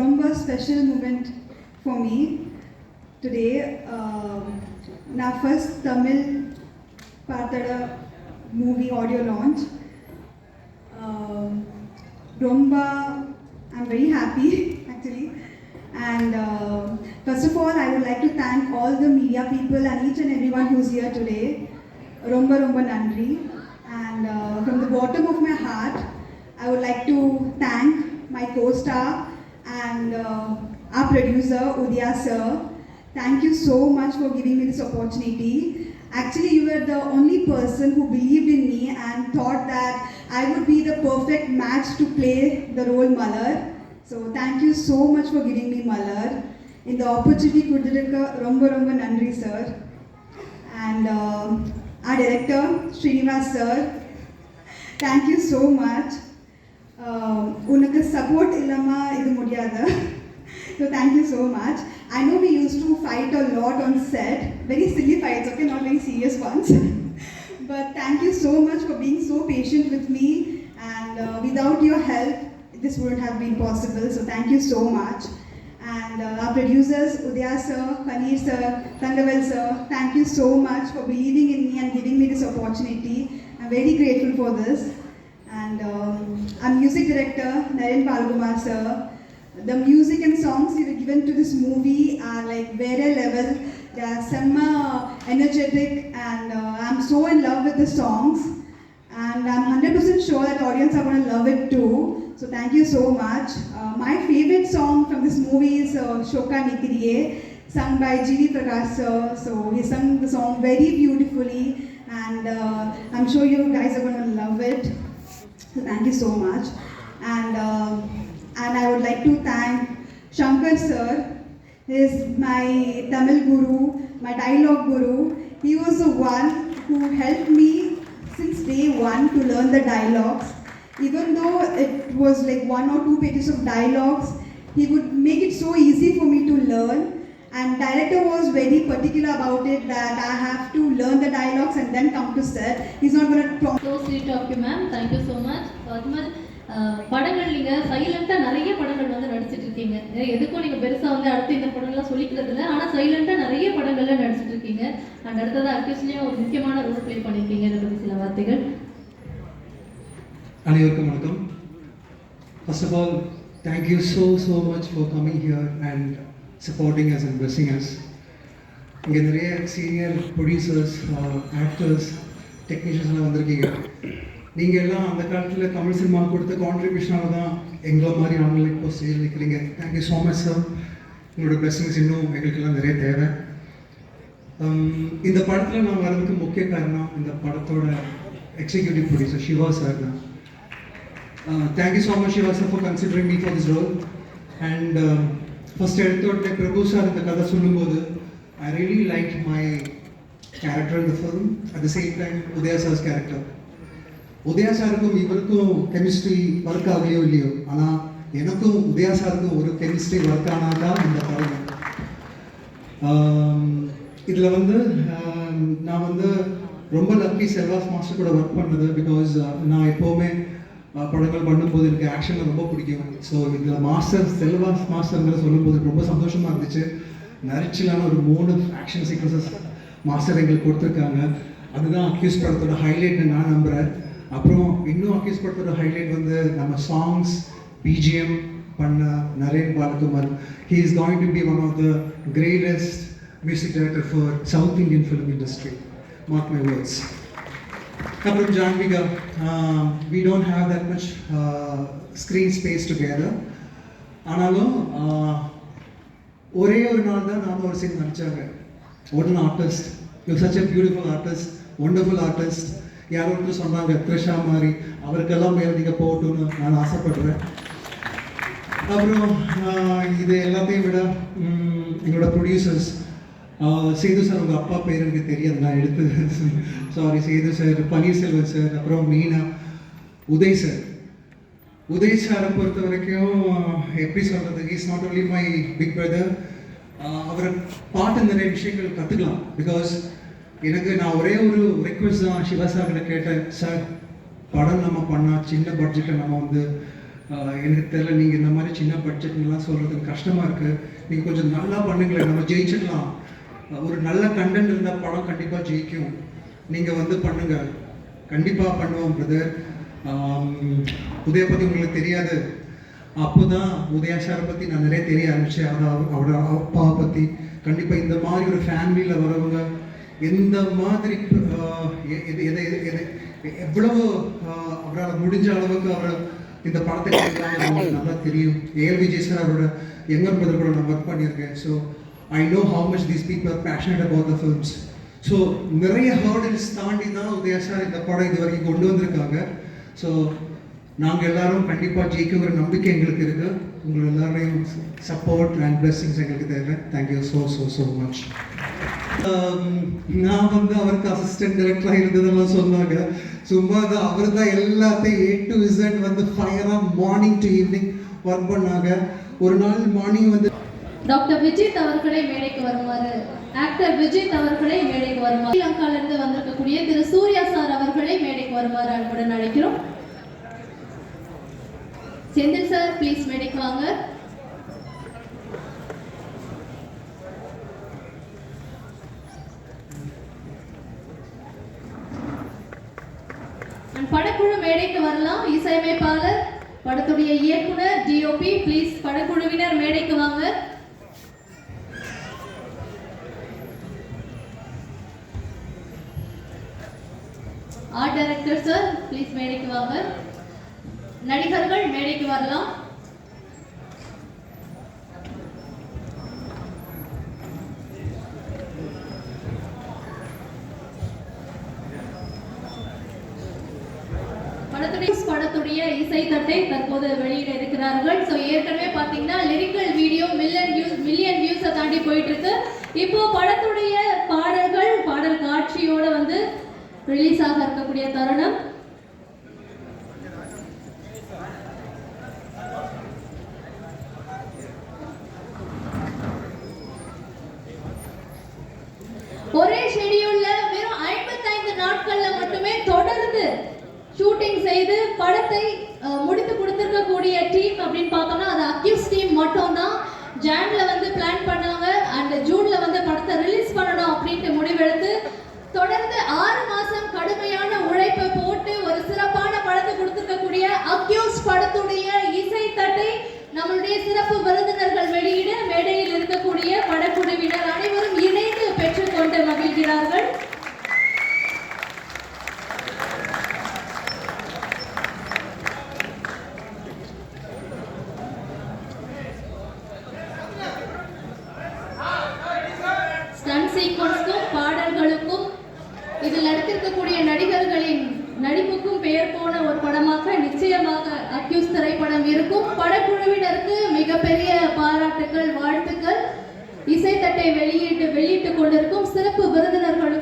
ரொம்ப special moment for me today நான் first Tamil பார்த்தட movie audio launch ரொம்ப I'm very happy actually. And uh, first of all, I would like to thank all the media people and each and everyone who's here today. Romba Romba Nandri. And uh, from the bottom of my heart, I would like to thank my co-star and uh, our producer, Udaya sir. Thank you so much for giving me this opportunity. Actually, you were the only person who believed in me and thought that I would be the perfect match to play the role Malar. So, thank you so much for giving me Malar. Opportunity, Kudirika Romba Romba Nandri, sir. And uh, our director, Srinivas, sir. Thank you so much. Uh, உனக்கு support இல்லாமல் இது முடியாது so thank you so much I know we used to fight a lot on set very silly fights okay not very serious ones but thank you so much for being so patient with me and without your help this wouldn't have been possible. So thank you so much. And uh, our producers, Udaya sir, Paneer sir, Tangavel sir, thank you so much for believing in me and giving me this opportunity. I'm very grateful for this. And um, our music director, Naren Palgumar sir, the music and songs you given to this movie are like very level. They are semi energetic and uh, I'm so in love with the songs. And I'm 100% sure that audience are going to love it too. So thank you so much. Uh, my favorite song from this movie is uh, Shoka Nikriye, sung by G.V. Prakash sir. So he sung the song very beautifully and uh, I'm sure you guys are going to love it. So thank you so much. And, uh, and I would like to thank Shankar sir. He is my Tamil guru, my dialogue guru. He was the one who helped me since day one to learn the dialogues. Even though it was like one or two pages of dialogues, he would make it so easy for me to learn. And director was very particular about it that I have to learn the dialogues and then come to set. He's not going to so sweet of you ma'am thank you so much அது மாதிரி அஹ், படங்கள் நீங்கள் சைலண்ட்டாக நிறைய படங்கள் வந்து நடிச்சிட்டு இருக்கீங்க. எதுக்கும் நீங்கள் பெருசாக வந்து அடுத்து இந்த படம்லாம் சொல்லிக்கிறது இல்லை. ஆனால் சைலண்ட்டாக நிறைய படங்கள்ல நடிச்சிட்டு இருக்கீங்க. அண்ட் அடுத்தது அக்யூஸ்லேயும் ஒரு முக்கியமான ரோல் ப்ளே பண்ணியிருக்கீங்க இதை பற்றி சில வார்த்தைகள். அனைவருக்கும் வணக்கம். First of all thank you so so much for coming here and supporting us and blessing us இங்கே நிறைய சீனியர் ப்ரொடியூசர்ஸ் ஆக்டர்ஸ் டெக்னீஷியன்ஸ்லாம் வந்திருக்கீங்க. நீங்கள் எல்லாம் அந்த காலத்தில் தமிழ் சினிமா கொடுத்த கான்ட்ரிபியூஷனால தான் எங்களை மாதிரி ஆண்கள் இப்போ ஸ்டேஜ் நிற்கிறீங்க thank you so much sir உங்களோட பிளஸிங்ஸ் இன்னும் எங்களுக்கெல்லாம் நிறைய தேவை. Um, இந்த படத்தில் நான் வர்றதுக்கு முக்கிய காரணம் இந்த படத்தோட எக்ஸிக்யூட்டிவ் ப்ரொடியூசர் சிவா சார் தான். Thank you so much Shiva sir for considering me for this role and first And uh, எடுத்தோடனே பிரபு சார் இந்த கதை சொல்லும்போது I really like my character இந்த film at the same time Udaya sir's character Udaya சாருக்கும் இவருக்கும் chemistry work ஆகலையோ இல்லையோ ஆனால் எனக்கும் உதயா சாருக்கும் ஒரு கெமிஸ்ட்ரி ஒர்க் ஆனால் தான் இந்த படம் um, இதில் வந்து um, நான் வந்து ரொம்ப லக்கி செல்வாஸ் மாஸ்டர் கூட ஒர்க் பண்ணது பிகாஸ் uh, நான் எப்போவுமே படங்கள் பண்ணும்போது எனக்கு ஆக்ஷன் ரொம்ப பிடிக்கும் ஸோ இதில் மாஸ்டர் செல்வா மாஸ்டர்ங்கிற சொல்லும்போது எனக்கு ரொம்ப சந்தோஷமாக இருந்துச்சு. நரிச்சலான ஒரு மூணு ஆக்ஷன் சீக்வன்சஸ் மாஸ்டர் எங்களுக்கு கொடுத்துருக்காங்க. அதுதான் அக்யூஸ் படத்தோட ஹைலைட்னு நான் நம்புகிறேன் அப்புறம் இன்னும் அக்யூஸ் படத்தோட ஹைலைட் வந்து நம்ம சாங்ஸ் பிஜிஎம் பண்ண Naren Balakumar. He is going to be one of the greatest music director for south Indian film industry mark my words couple Janviga, uh, we don't don't that much uh, screen space together. ஆனாலும் uh, ஒரே ஒரு நாள் தான் நானும் ஒரு scene நடித்தாங்க one artist you such a beautiful artist wonderful artist யாரோ ஒன்று சொன்னாங்க த்ரிஷா மாதிரி. அவருக்கெல்லாம் மேல் நீங்கள் போகட்டும்னு நான் ஆசைப்படுறேன். அப்புறம் uh, இது எல்லாத்தையும் விட எங்களோட ப்ரொடியூசர்ஸ் சேது சார் உங்கள் அப்பா பேர் எனக்கு தெரியாது. நான் எடுத்து sorry Sethu sir. Panneerselvan sir. அப்புறம் மீனா. உதய் சார். உதய் சாரை பொறுத்த வரைக்கும் எப்படி சொல்கிறது is not only my big brother அவரை பாட்டு நிறைய விஷயங்கள் கற்றுக்கலாம் பிகாஸ் எனக்கு நான் ஒரே ஒரு ரெக்வஸ்ட் தான் சிவா சார்கிட்ட கேட்டேன். சார் படம் நம்ம பண்ணால் சின்ன பட்ஜெட்டில் நம்ம வந்து எனக்கு தெரியல நீங்கள் இந்த மாதிரி சின்ன பட்ஜெட்லாம் சொல்கிறது கஷ்டமாக இருக்குது நீங்கள் கொஞ்சம் நல்லா பண்ணுங்களேன். நம்ம ஜெயிச்சிடலாம். ஒரு நல்ல கண்டென்ட் இருந்தால் படம் கண்டிப்பாக ஜெயிக்கும். நீங்கள் வந்து பண்ணுங்க. கண்டிப்பாக பண்ணுவோம் பிரதர் உதய பற்றி உங்களுக்கு தெரியாது. அப்போ தான் உதயா சாரை பற்றி நான் நிறைய தெரிய ஆரம்பித்தேன் அதாவது அவரோட அப்பாவை பற்றி கண்டிப்பாக இந்த மாதிரி ஒரு ஃபேமிலியில் வரவங்க எந்த மாதிரி எ- எது எதை எது- எவ்வளவு அவரால் முடிஞ்ச அளவுக்கு அவர் இந்த படத்தை நல்லா தெரியும். ஏஎல் விஜய் சார் அவரோட யங்கர் பிரதர் கூட நான் ஒர்க் பண்ணியிருக்கேன். So I know how much these people are passionate about the films so நிறைய ஹேர்டில்ஸ் தாண்டி தான் உதயா சார் இந்த படம் இது வரைக்கும் கொண்டு வந்திருக்காங்க. ஸோ நாங்கள் எல்லாரும் கண்டிப்பாக ஜெயிக்குங்கிற நம்பிக்கை எங்களுக்கு இருக்கு. உங்கள் எல்லாரையும் சப்போர்ட் அண்ட் blessings எங்களுக்கு தேவை. Thank you so so so much நான் வந்து அவருக்கு அசிஸ்டன்ட் டைரக்டராக இருந்ததெல்லாம் சொன்னாங்க. சும்மா தான் அவர் தான் எல்லாத்தையும் ஏ டு இசட் வந்து ஃபயராக மார்னிங் டு ஈவினிங் ஒர்க் பண்ணாங்க. ஒரு நாள் மார்னிங் வந்து டாக்டர் விஜித் அவர்களை மேடைக்கு வருமாறு. ஆக்டர் விஜித் அவர்களை மேடைக்கு வருமாறு. ஸ்ரீலங்கால இருந்து வந்திருக்கக்கூடிய திரு சூர்யா சார் அவர்களை மேடைக்கு வருமாறு அன்புடன் அழைக்கிறோம். செந்தில் சார் ப்ளீஸ் மேடைக்கு வாங்க. படக்குழு மேடைக்கு வரலாம். இசையமைப்பாளர் படத்துடைய இயக்குனர் டிஓபி ப்ளீஸ் படக்குழுவினர் மேடைக்கு வாங்க. ஆர்ட் டைரக்டர் சார் ப்ளீஸ் மேடைக்கு வாங்க. நடிகர்கள் மேடைக்கு வரலாம். படத்துடைய படத்துடைய இசை தட்டை தற்போது வெளியிட இருக்கிறார்கள். ஸோ ஏற்கனவே பார்த்தீங்கன்னா lyrical video million views million வியூஸை தாண்டி போயிட்டு இருக்கு. இப்போ படத்துடைய ரிலீஸ் ஆக இருக்கக்கூடிய தருணம். ஒரே ஷெடியூல்ல வெறும் 55 நாட்கள்ல மட்டுமே தொடர்ந்து ஷூட்டிங் செய்து படத்தை முடித்து முடித்து கொடுத்திருக்கக்கூடிய டீம் அப்படின்னு பார்த்தோம்னா அது அக்யூஸ் டீம் மட்டும் தான் ஜான்ல வந்து பிளான் பண்ண அண்ட் ஜூன்ல வந்து படத்தை ரிலீஸ் பண்ணணும் அப்படின்ட்டு முடிவெடுத்து தொடர்ந்து ஆறு மாசம் கடுமையான உழைப்பை போட்டு ஒரு சிறப்பான படத்தை கொடுத்திருக்கக்கூடிய அக்யூஸ் படத்துடைய இசை தட்டை நம்மளுடைய சிறப்பு விருந்தினர்கள் வெளியிட மேடையில் இருக்கக்கூடிய படக்குழுவினர் அனைவரும் இணைந்து பெற்றுக்கொண்டு மகிழ்கிறார்கள் ஸ்டன் பாடல்களுக்கும் இதில் நடித்திருக்கக்கூடிய நடிகர்களின் நடிப்புக்கும் பெயர் போன ஒரு படமாக நிச்சயமாக அக்யூஸ் திரைப்படம் இருக்கும். படக்குழுவினருக்கு மிகப்பெரிய பாராட்டுக்கள் வாழ்த்துக்கள். இசைத்தட்டை வெளியிட்டு வெளியிட்டுக் கொண்டிருக்கும் சிறப்பு விருந்தினர்களுக்கும்